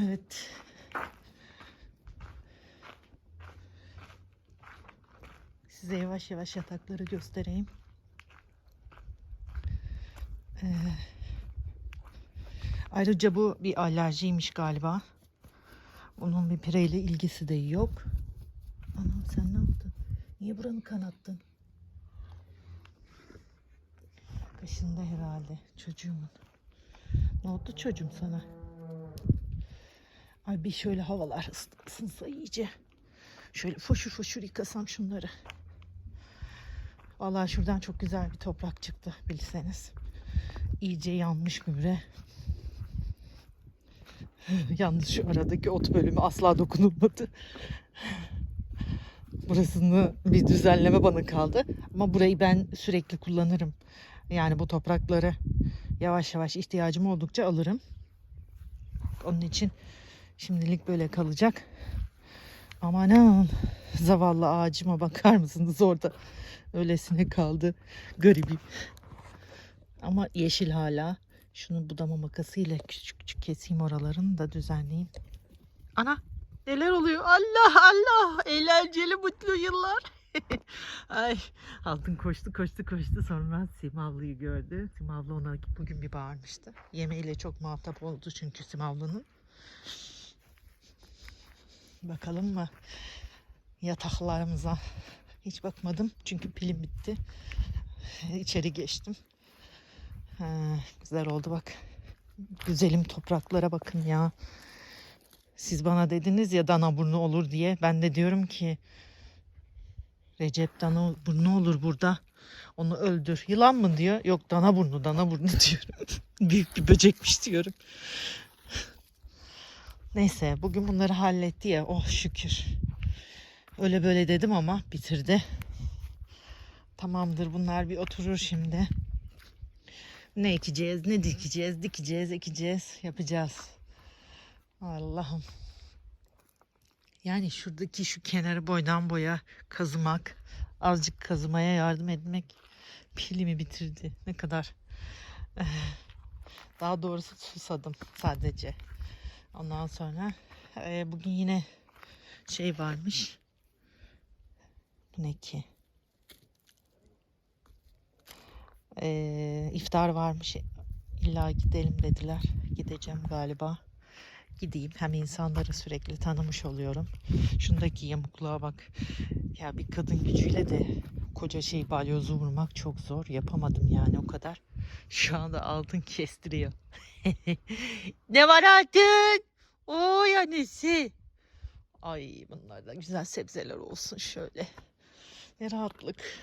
Evet. Size yavaş yavaş yatakları göstereyim. Ee, ayrıca bu bir alerjiymiş galiba. Onun bir pireyle ilgisi de yok. Anam sen ne yaptın? Niye buranı kanattın? Kaşında herhalde çocuğumun. Ne oldu çocuğum sana? Ay bir şöyle havalar ıs- ısınsa iyice. Şöyle foşur foşur yıkasam şunları. Vallahi şuradan çok güzel bir toprak çıktı bilseniz. İyice yanmış gübre. Yalnız şu aradaki ot bölümü asla dokunulmadı. Burasını bir düzenleme bana kaldı. Ama burayı ben sürekli kullanırım. Yani bu toprakları yavaş yavaş ihtiyacım oldukça alırım. Onun için şimdilik böyle kalacak. Amanın zavallı ağacıma bakar mısınız orada? Öylesine kaldı garibim. Ama yeşil hala. Şunu budama makasıyla küçük küçük keseyim oralarını da düzenleyeyim. Ana neler oluyor? Allah Allah eğlenceli mutlu yıllar. Ay altın koştu koştu koştu sonra Simavlı'yı gördü. Simavlı ona bugün bir bağırmıştı. Yemeğiyle çok muhatap oldu çünkü Simavlı'nın. Bakalım mı yataklarımıza? Hiç bakmadım çünkü pilim bitti. İçeri geçtim. Ha, güzel oldu bak. Güzelim topraklara bakın ya. Siz bana dediniz ya dana burnu olur diye. Ben de diyorum ki Recep dana burnu olur burada. Onu öldür. Yılan mı diyor? Yok dana burnu, dana burnu diyorum. Büyük bir böcekmiş diyorum. Neyse bugün bunları halletti ya. Oh şükür. Öyle böyle dedim ama bitirdi. Tamamdır bunlar bir oturur şimdi. Ne ekeceğiz, ne dikeceğiz, dikeceğiz, ekeceğiz, yapacağız. Allah'ım. Yani şuradaki şu kenarı boydan boya kazımak, azıcık kazımaya yardım etmek pilimi bitirdi. Ne kadar. eh, Daha doğrusu susadım sadece. Ondan sonra eh, bugün yine şey varmış. Bu ne ki? Ee, iftar varmış. İlla gidelim dediler. Gideceğim galiba. Gideyim. Hem insanları sürekli tanımış oluyorum. Şundaki yamukluğa bak. Ya bir kadın gücüyle de koca şey balyozu vurmak çok zor. Yapamadım yani o kadar. Şu anda altın kestiriyor. ne var altın? Oy annesi. Ay bunlar da güzel sebzeler olsun şöyle. Ne rahatlık.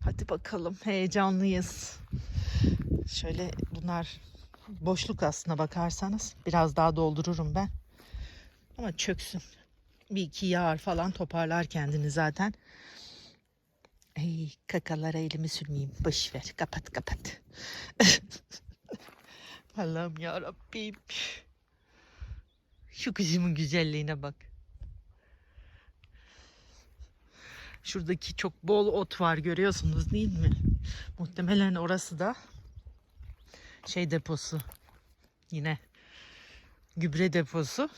Hadi bakalım heyecanlıyız. Şöyle bunlar boşluk aslına bakarsanız biraz daha doldururum ben. Ama çöksün. Bir iki yağar falan toparlar kendini zaten. Ey kakalara elimi sürmeyeyim. Boş ver. Kapat kapat. Allah'ım ya Rabbim. Şu kızımın güzelliğine bak. Şuradaki çok bol ot var görüyorsunuz değil mi? Muhtemelen orası da şey deposu. Yine gübre deposu.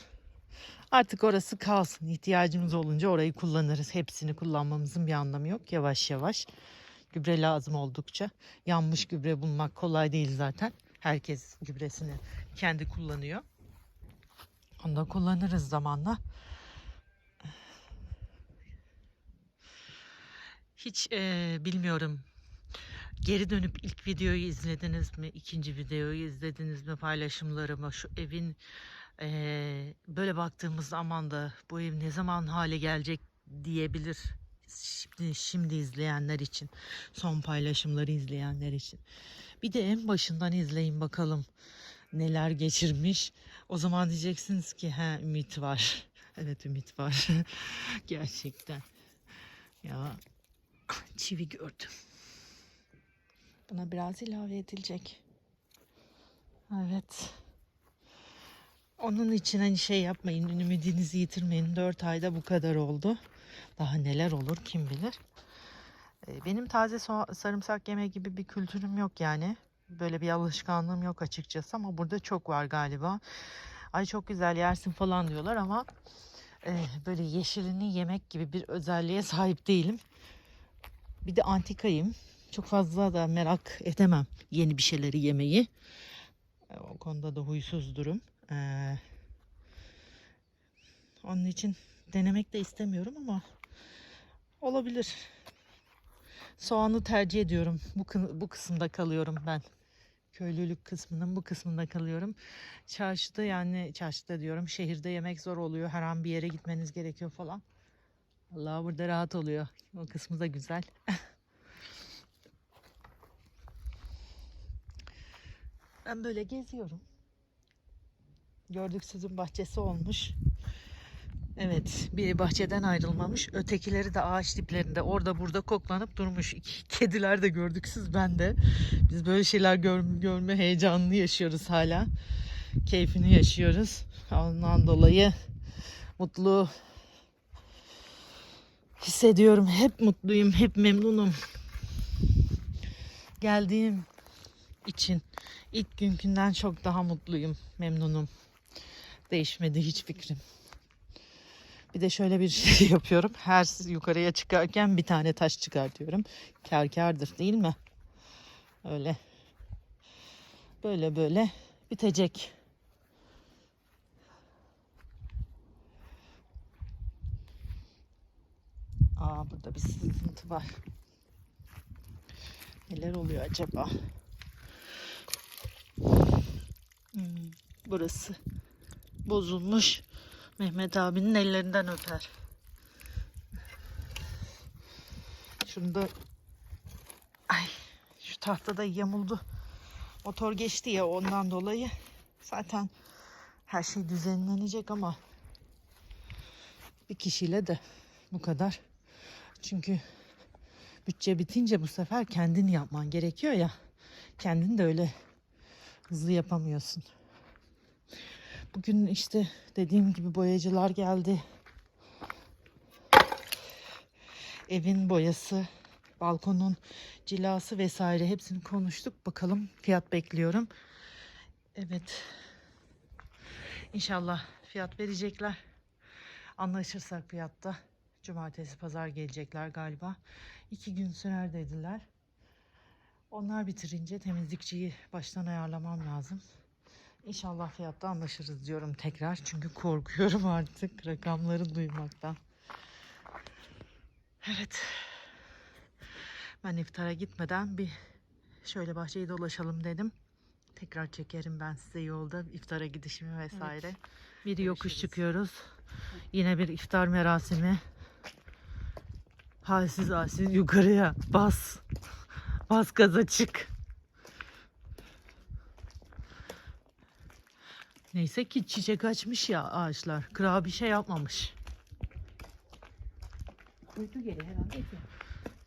Artık orası kalsın. İhtiyacımız olunca orayı kullanırız. Hepsini kullanmamızın bir anlamı yok. Yavaş yavaş. Gübre lazım oldukça. Yanmış gübre bulmak kolay değil zaten. Herkes gübresini kendi kullanıyor. Onu da kullanırız zamanla. Hiç eee, bilmiyorum. Geri dönüp ilk videoyu izlediniz mi? İkinci videoyu izlediniz mi? Paylaşımlarımı, şu evin eee, böyle baktığımız zaman da bu ev ne zaman hale gelecek diyebilir. Şimdi, şimdi izleyenler için, son paylaşımları izleyenler için. Bir de en başından izleyin bakalım neler geçirmiş. O zaman diyeceksiniz ki he ümit var. Evet ümit var. Gerçekten. Ya çivi gördüm. Buna biraz ilave edilecek. Evet. Onun için hani şey yapmayın, ümidinizi yitirmeyin. 4 ayda bu kadar oldu. Daha neler olur kim bilir. Ee, Benim taze sarımsak yeme gibi bir kültürüm yok yani. Böyle bir alışkanlığım yok açıkçası ama burada çok var galiba. ay çok güzel yersin falan diyorlar ama e, böyle yeşilini yemek gibi bir özelliğe sahip değilim. Bir de antikayım. Çok fazla da merak edemem yeni bir şeyleri yemeyi. E, O konuda da huysuz durum. Ee, onun için denemek de istemiyorum ama olabilir. Soğanı tercih ediyorum. Bu, bu kısımda kalıyorum ben. Köylülük kısmının bu kısmında kalıyorum. Çarşıda yani çarşıda diyorum şehirde yemek zor oluyor. Her an bir yere gitmeniz gerekiyor falan. Allah burada rahat oluyor. O kısmı da güzel. ben böyle geziyorum. Gördüksüzün bahçesi olmuş. Evet, biri bahçeden ayrılmamış. Ötekileri de ağaç diplerinde orada burada koklanıp durmuş. İki Kediler de gördüksüz ben de. Biz böyle şeyler gör, görme heyecanını yaşıyoruz hala. Keyfini yaşıyoruz. Ondan dolayı mutlu hissediyorum. Hep mutluyum, hep memnunum. Geldiğim için ilk günkünden çok daha mutluyum, memnunum. Değişmedi hiç fikrim. Bir de şöyle bir şey yapıyorum. Her yukarıya çıkarken bir tane taş çıkartıyorum. Kar kardır değil mi? Öyle. Böyle böyle bitecek. Aa burada bir sızıntı var. Neler oluyor acaba? Hmm, burası bozulmuş. Mehmet abinin ellerinden öper. Şunda ay şu tahtada yamuldu. Motor geçti ya ondan dolayı. Zaten her şey düzenlenecek ama bir kişiyle de bu kadar. Çünkü bütçe bitince bu sefer kendin yapman gerekiyor ya. Kendin de öyle hızlı yapamıyorsun. Bugün işte dediğim gibi boyacılar geldi. Evin boyası, balkonun cilası vesaire hepsini konuştuk. Bakalım fiyat bekliyorum. Evet. İnşallah fiyat verecekler. Anlaşırsak fiyatta. Cumartesi pazar gelecekler galiba. İki gün sürer dediler. Onlar bitirince temizlikçiyi baştan ayarlamam lazım. İnşallah fiyatta anlaşırız diyorum tekrar. Çünkü korkuyorum artık rakamları duymaktan. Evet. Ben iftara gitmeden bir şöyle bahçeyi dolaşalım dedim. Tekrar çekerim ben size yolda iftara gidişimi vesaire. Bir yokuş çıkıyoruz. Yine bir iftar merasimi. Halsiz halsiz yukarıya bas. Bas gaza çık. Neyse ki çiçek açmış ya ağaçlar. Kral bir şey yapmamış. Uydu geri herhalde ki.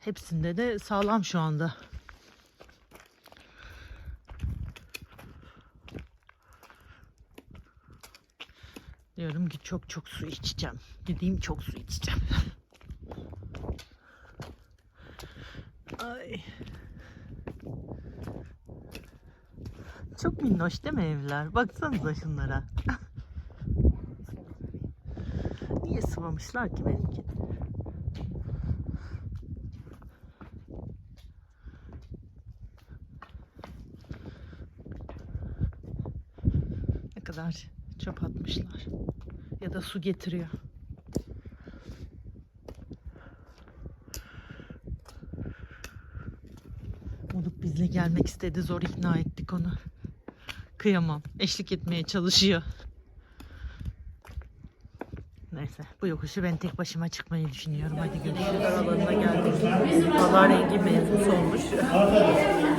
Hepsinde de sağlam şu anda. Diyorum ki çok çok su içeceğim. Dediğim çok su içeceğim. Ay. Çok minnoş değil mi evler? Baksanıza şunlara. Niye sıvamışlar ki benimki? Ne kadar çöp atmışlar. Ya da su getiriyor. Olup bizle gelmek istedi. Zor ikna ettik onu. Kıyamam. Eşlik etmeye çalışıyor. Neyse bu yokuşu ben tek başıma çıkmayı düşünüyorum. Hadi görüşürüz. Alanına geldik. Hava rengi mevzusu olmuş.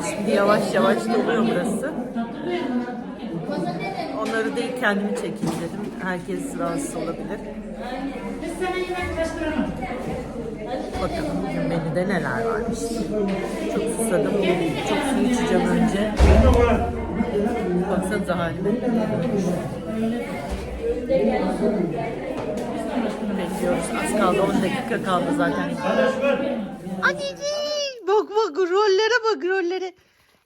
Şimdi yavaş yavaş doluyor burası. Onları değil kendimi çekeyim dedim. Herkes rahatsız olabilir. Bakalım bugün menüde neler varmış. Çok susadım. Çok su içeceğim önce. Baksanıza halime. Bekliyoruz. Az kaldı. 10 dakika kaldı zaten. Anneciğim. Bak bak rollere bak rollere.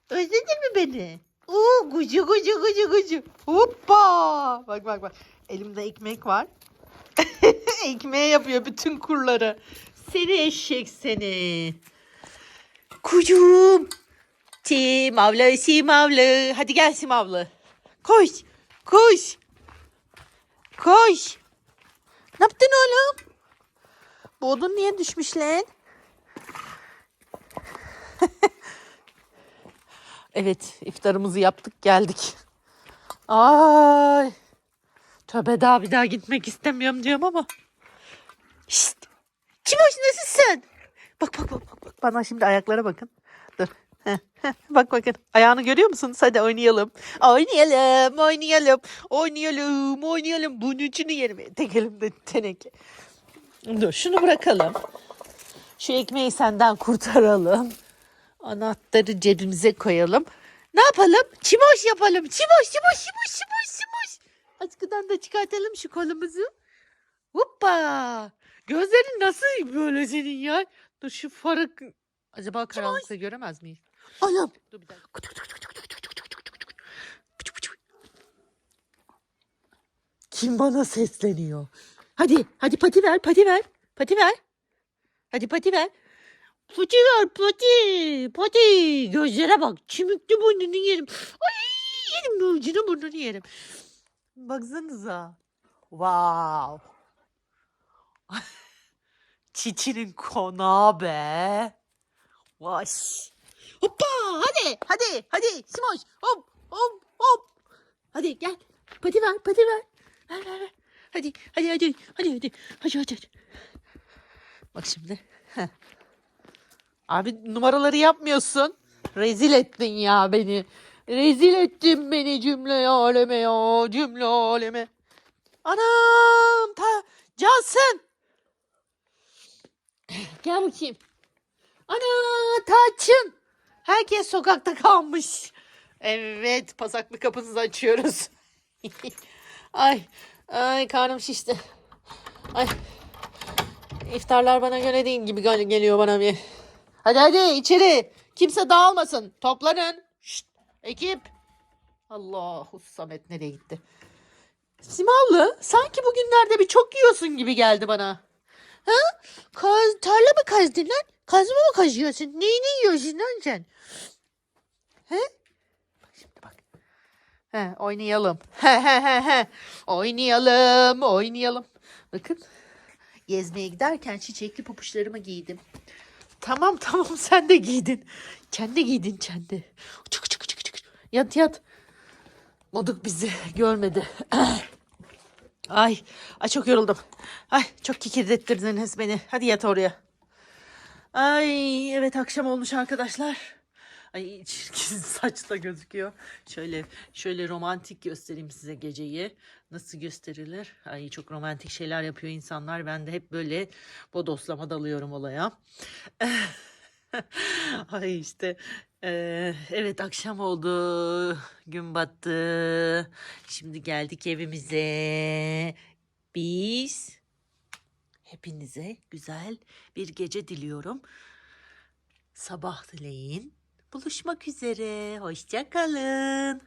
Özledin mi beni? Uuu gucu gucu gucu gucu. Hoppa. Bak bak bak. Elimde ekmek var. Ekmeğe yapıyor bütün kurları. Seni eşek seni. Kucum. Simavlı simavlı. Hadi gel simavlı. Koş. Koş. Koş. Ne yaptın oğlum? Bu odun niye düşmüş lan? evet iftarımızı yaptık geldik. Ay. Tövbe daha bir daha gitmek istemiyorum diyorum ama. Şşt. Kimoş nasılsın? Bak bak bak bak. bak. Bana şimdi ayaklara bakın. Bak bakın. Ayağını görüyor musunuz? Hadi oynayalım. Oynayalım, oynayalım. Oynayalım, oynayalım. Bunun içini yerim. Tek elimde teneke. Dur şunu bırakalım. Şu ekmeği senden kurtaralım. Anahtarı cebimize koyalım. Ne yapalım? Çimoş yapalım. Çimoş, çimoş, çimoş, çimoş, çimoş. Askıdan da çıkartalım şu kolumuzu. Hoppa. Gözlerin nasıl böyle senin ya? Dur şu farı... Acaba karanlıkta göremez miyiz? Anam. Dur bir dakika. Kim bana sesleniyor? Hadi, hadi pati ver, pati ver. Pati ver. Hadi pati ver. Pati ver, pati. Pati. Gözlere bak. Çimikli burnunu yerim. Ay yerim ucunu burnunu yerim. Baksanıza. Wow. Çiçinin konağı be. Vay. Hoppa hadi hadi hadi Simoş hop hop hop. Hadi gel pati ver pati ver. Ver ver ver. Hadi hadi hadi hadi hadi hadi hadi. Bak şimdi. Abi numaraları yapmıyorsun. Rezil ettin ya beni. Rezil ettin beni cümle aleme ya cümle aleme. Anam ta Cansın. Gel bakayım. Ana Taçın. Herkes sokakta kalmış. Evet pasaklı kapınızı açıyoruz. ay ay karnım şişti. Ay iftarlar bana göre değil gibi gel- geliyor bana bir. Hadi hadi içeri. Kimse dağılmasın. Toplanın. Şşt, ekip. Allahu Samet nereye gitti? Simavlı sanki bugünlerde bir çok yiyorsun gibi geldi bana. Ha? Kaz, tarla mı kazdın lan? Kazma mı kazıyorsun? Neyini yiyorsun lan sen? He? Bak şimdi bak. He, oynayalım. He he he. Oynayalım, oynayalım. Bakın. Gezmeye giderken çiçekli papuçlarımı giydim. Tamam tamam sen de giydin. Sen de giydin sen de. Çık çık çık çık. Yat yat. Moduk bizi görmedi. Ay, ay çok yoruldum. Ay çok kikirdettirdiniz beni. Hadi yat oraya. Ay evet akşam olmuş arkadaşlar. Ay çirkin saç da gözüküyor. Şöyle şöyle romantik göstereyim size geceyi. Nasıl gösterilir? Ay çok romantik şeyler yapıyor insanlar. Ben de hep böyle bodoslama dalıyorum olaya. Ay işte eee, evet akşam oldu. Gün battı. Şimdi geldik evimize. Biz hepinize güzel bir gece diliyorum. Sabah dileyin. Buluşmak üzere. Hoşça kalın.